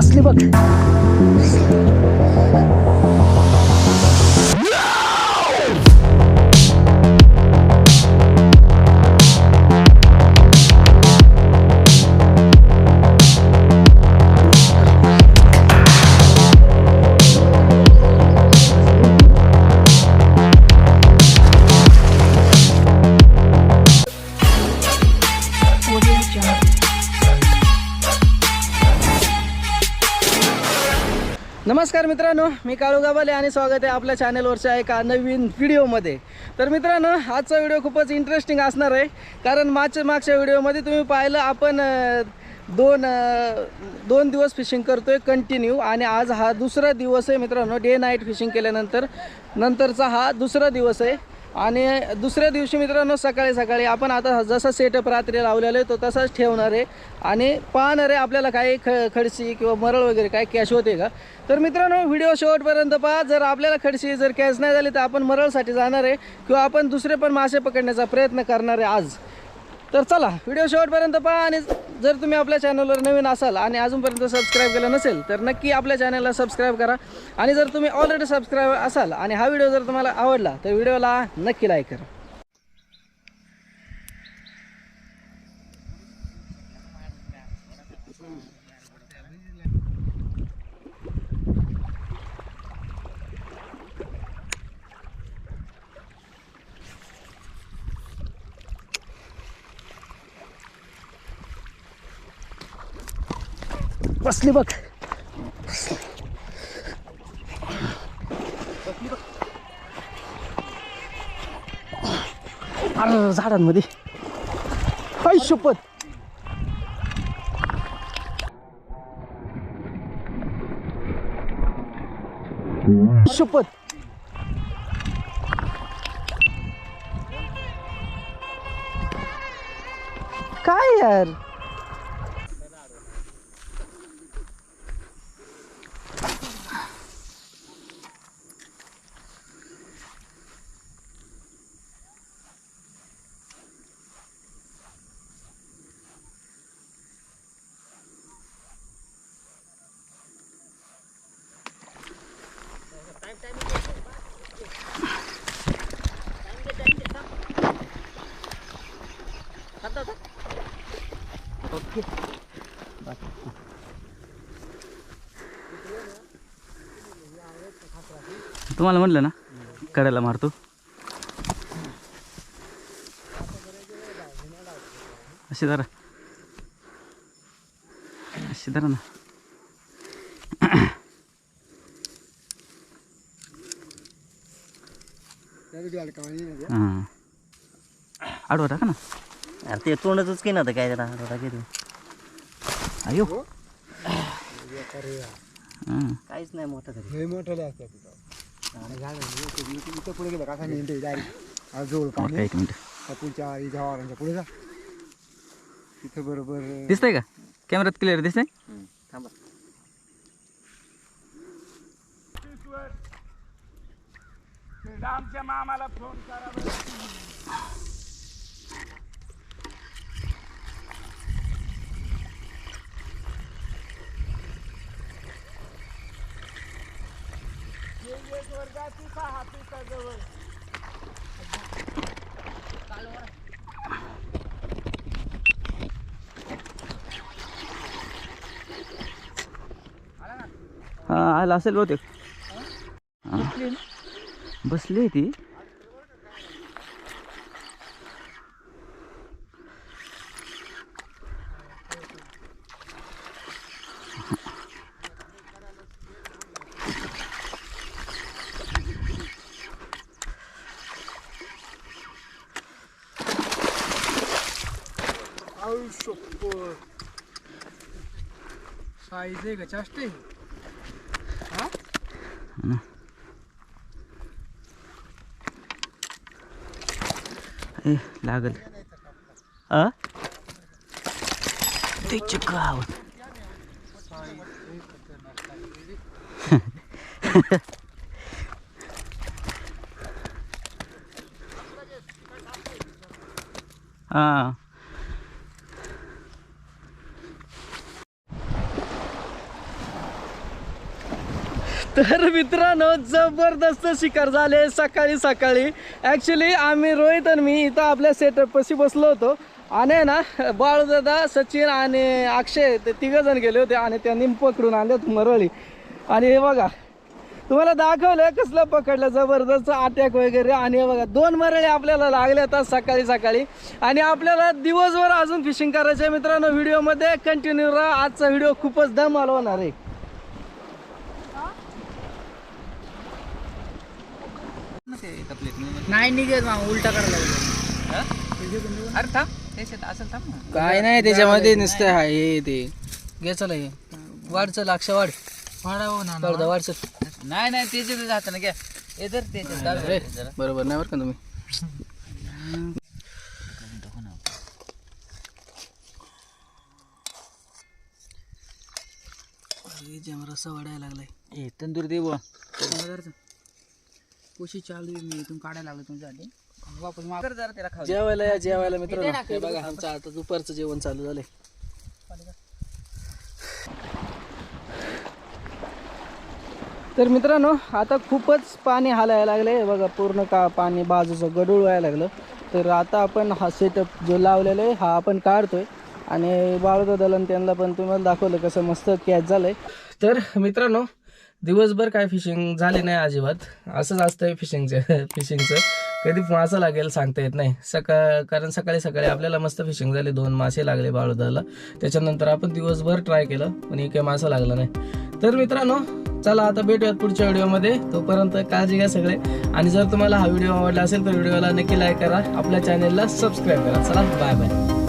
बसली बघ नमस्कार मित्रांनो मी काळू गाबाले आणि स्वागत आहे आपल्या चॅनलवरच्या एका नवीन व्हिडिओमध्ये तर मित्रांनो आजचा व्हिडिओ खूपच इंटरेस्टिंग असणार आहे कारण मागच्या मागच्या व्हिडिओमध्ये तुम्ही पाहिलं आपण दोन दोन दिवस फिशिंग करतोय कंटिन्यू आणि आज हा दुसरा दिवस आहे मित्रांनो डे नाईट फिशिंग केल्यानंतर. नंतरचा हा दुसरा दिवस आहे. आणि दुसऱ्या दिवशी मित्रांनो सकाळी सकाळी आपण आता जसा सेटअप रात्री लावलेला आहे तो तसाच ठेवणार आहे. आणि पाहणार आहे आपल्याला काही ख खडशी किंवा मरळ वगैरे काय कॅश होते का? तर मित्रांनो व्हिडिओ शेवटपर्यंत पहा. जर आपल्याला खडशी जर कॅश नाही झाली तर आपण मरळसाठी जाणार आहे किंवा आपण दुसरे पण मासे पकडण्याचा प्रयत्न करणार आहे आज. तर चला व्हिडिओ शेवटपर्यंत पहा आणि जर तुम्ही आपल्या चॅनलवर नवीन असाल आणि अजूनपर्यंत सबस्क्राईब केलं नसेल तर नक्की आपल्या चॅनलला सबस्क्राईब करा. आणि जर तुम्ही ऑलरेडी सबस्क्राईब असाल आणि हा व्हिडिओ जर तुम्हाला आवडला तर व्हिडिओला नक्की लाईक करा. बसली बघ. अरे झाडांमध्ये. काय शपथ. शपथ. काय यार? तुम्हाला म्हणलं ना? कड्याला मारतो. असे धरा. अशी धरा ना. हां. आडवा टाका ना. अरे ते तोंडच की ना काय जरा थोडा किती अयो. हां? काहीच नाही मोठं तरी. लय मोठाले असतात तिथं. इथं पुढे गेलं काका नेते डायरेक्ट का पाणी. एक मिनिट. पुढच्या इजावारांच्या पुढे जा. तिथं बरोबर दिसतंय का? कॅमेऱ्यात क्लिअर दिसतंय? थांबा. आमच्या मामाला फोन करा हां आला असेल बहुतेक. बसली आहे ती साईज आहे का चाष्टे ए लागल आ ते चक्र हां. तर मित्रांनो जबरदस्त शिकार झाले सकाळी सकाळी. ॲक्च्युली आम्ही रोहित आणि मी इथं आपल्या सेटअपशी बसलो होतो. आणि आहे ना बाळदादा सचिन आणि अक्षय ते तिघंजण गेले होते आणि त्यांनी पकडून आणले होते मरळी. आणि हे बघा तुम्हाला दाखवलं कसलं पकडलं जबरदस्त अटॅक वगैरे. आणि हे बघा दोन मरळी आपल्याला लागले आता सकाळी सकाळी. आणि आपल्याला दिवसभर अजून फिशिंग करायचं आहे मित्रांनो व्हिडिओमध्ये कंटिन्यू राहा. आजचा व्हिडिओ खूपच दम हलवणार आहे. नाही निघेल उलटा करायला अरे थांब त्याच्यात असं थांब ना. काय नाही त्याच्यामध्ये नुसतं हे ते. घे चला हे वाढ चल अक्षा वाढ. वाढ. वाढ. चल. नाही नाही त्याच्यात जातं ना घ्या. हे त्याच्यात जरा. बरोबर नाही बरं का तुम्ही? रस्सा वाढायला लागलाय. ए तंदूर दे बुवा. कोशी चालू आहे मी इथून काढायला लागलो तुमच्यासाठी वापस माग कर जरा त्याला खाऊ दे. जेवायला या जेवायला मित्रांनो हे बघा आमचं आता दुपारचं जेवण चालू झालंय. तर मित्रांनो आता खूपच पाणी हालायला लागले बघा पूर्ण का पाणी बाजूचं गडूळ व्हायला लागलं. तर आता आपण हा सेटअप जो लावलेला आहे हा आपण काढतोय. आणि बाळूदा दलन त्यांना पण तुम्हाला दाखवलं कसं मस्त कॅच झालंय. तर मित्रांनो दिवसभर काय फिशिंग झाली नाही अजिबात. असंच असतंय फिशिंगचं फिशिंगचं कधी मासा लागेल सांगता येत नाही. सकाळ कारण सकाळी सकाळी आपल्याला मस्त फिशिंग झाली. दोन मासे लागले बाळुदाला त्याच्यानंतर आपण दिवसभर ट्राय केलं पण एक काही मासा लागला नाही. तर मित्रांनो चला आता भेटूयात पुढच्या व्हिडिओमध्ये. तोपर्यंत काळजी घ्या सगळे. आणि जर तुम्हाला हा व्हिडिओ आवडला असेल तर व्हिडिओला नक्की लाईक करा. आपल्या चॅनेलला सबस्क्राईब करा. चला बाय बाय